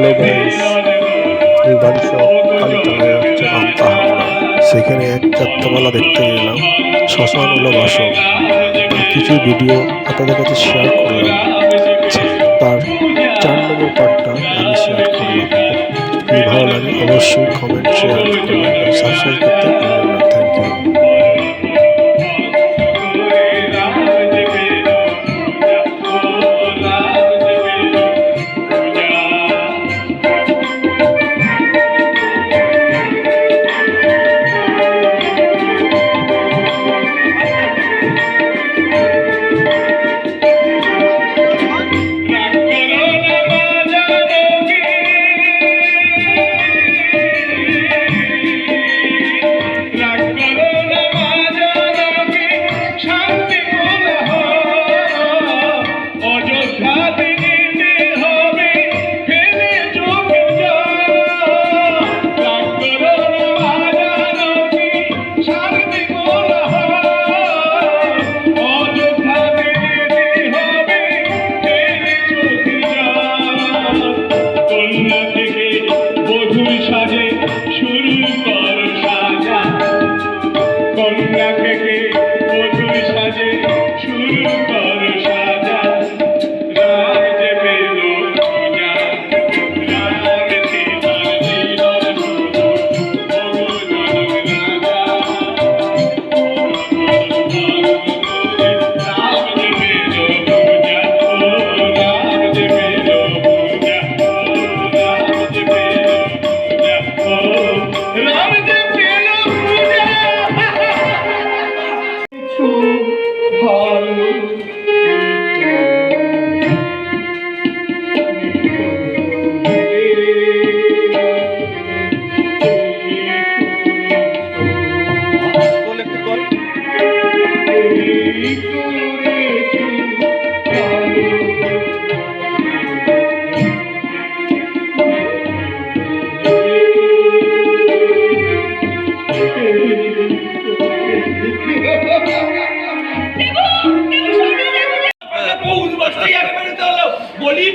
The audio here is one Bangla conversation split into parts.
হ্যালো গাইস নীলবাংশ কালীতলায় হচ্ছে আমতা সেখানে এক যাত্রাপালা দেখতে গেলাম শ্মশান হলো বাসন কিছু ভিডিও আপনাদের কাছে শেয়ার করলাম। তার চার নম্বর পার্টটা আমি শেয়ার করলাম। ভালো লাগে অবশ্যই কমেন্ট শেয়ার করবেন।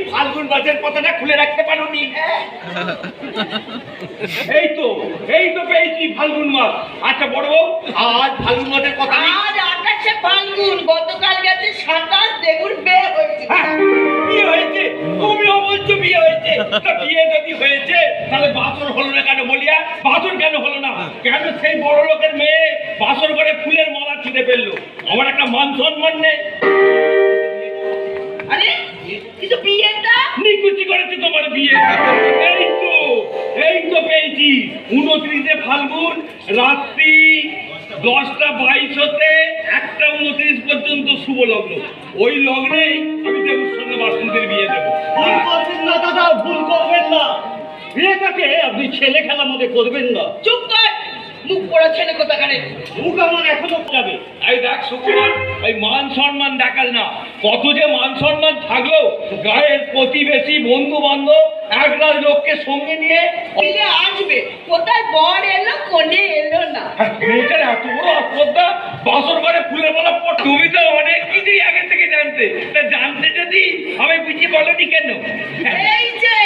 ফাল্গুন মাসের কথাটা খুলে রাখতে পারো এই তো এই তো পেয়েছি ফাল্গুন মাস। আচ্ছা বড় আজ ফাল্গুন মাসের কথা আজ আকাশে ফাল্গুন গতকাল গেছে সাতাশ বিয়ে হয়েছে। হ্যাঁ, বিয়ে হয়েছে তুমিও বলছো বিয়ে হয়েছে। বিয়ে যদি হয়েছে তাহলে বাসর হলো না কেন বলিয়া? বাসর কেন হলো না? কেন সেই বড় লোকের মেয়ে বাসর করে ফুলের মালা ছিঁড়ে ফেলল? আমার একটা মান সম্মান নেই। আরে কিন্তু বিয়েটা? নিকুচি করেছে তোমার বিয়ে। এই তো এই তো পেয়েছি। উনত্রিশে ফাল্গুন রাত্রি দশটা বাইশ হতে একটা উনত্রিশ পর্যন্ত শুভ লগ্ন। ওই লগ্নেই আমি দেবুর সঙ্গে বাসন্তীর বিয়ে দেবো। ভুল করবেন না দাদা ভুল করবেন না। বিয়েটাকে আপনি ছেলে খেলার মধ্যে করবেন না। চুপ মুখ পড়া ছেলে কোথাকারে? মুখ আমার এখনও যাবে এই দেখ সুকুমার এই মান সম্মান দেখাল না। কত যে মান সম্মান থাকল গায়ের প্রতিবেশী বন্ধু বান্ধব লোককে সঙ্গে নিয়ে আসবে কোথায় বর এলো কোনে এলো না? মেয়েটার এত বড় অপদা বাসর করে ফুলের মালা পট তুমি তো অনেক কিছুই আগে থেকে জানতে। তা জানতে যদি আমি বুঝি বলনি কেন? এই যে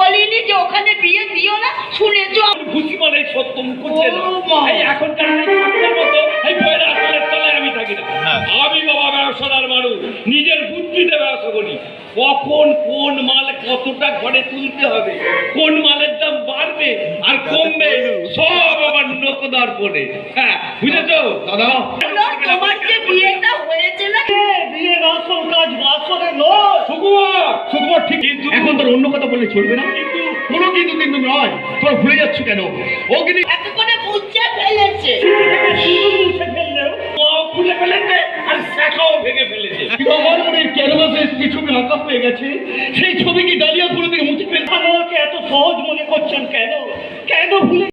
বলিনি যে ওখানে বিয়ে দিও না শুনেছো? ভুসি মানে সত্য মুখ করছে না। ও মা। এই এখনকার মতো এই বইয়ের আসলের তলায় আমি থাকি না। আমি বাবা ব্যবসাদার মানুষ নিজের বুদ্ধিতে ব্যবসা করি। কখন কোন মাল কতটা ঘরে তুলতে হবে কোন মালের দাম বাড়বে আর কমবে সব আমার নকদার পড়ে হ্যাঁ বুঝেছ? দাদা তোমার যে বিয়েটা হয়েছে না বিয়ের আসল কাজ আসলে নয় সুকুমার সুকুমার ঠিক কিন্তু এখন তোর অন্য কথা বললে চলবে না। কিন্তু কোনো কিন্তু কিন্তু নয় তোর ভুলে যাচ্ছ কেন? ও কিন্তু এতক্ষণে ফেলেছে মুছে ফেললেও খুলে ফেলেছে আর শাখাও ভেঙে ফেলেছে। আমার মনে ক্যানভাসে যে ছবি আঁকা হয়ে গেছে সেই ছবি কি ডালিয়া পুরো থেকে মুছে ফেলছে আমাকে এত সহজ মনে করছেন কেন? কেন ভুলে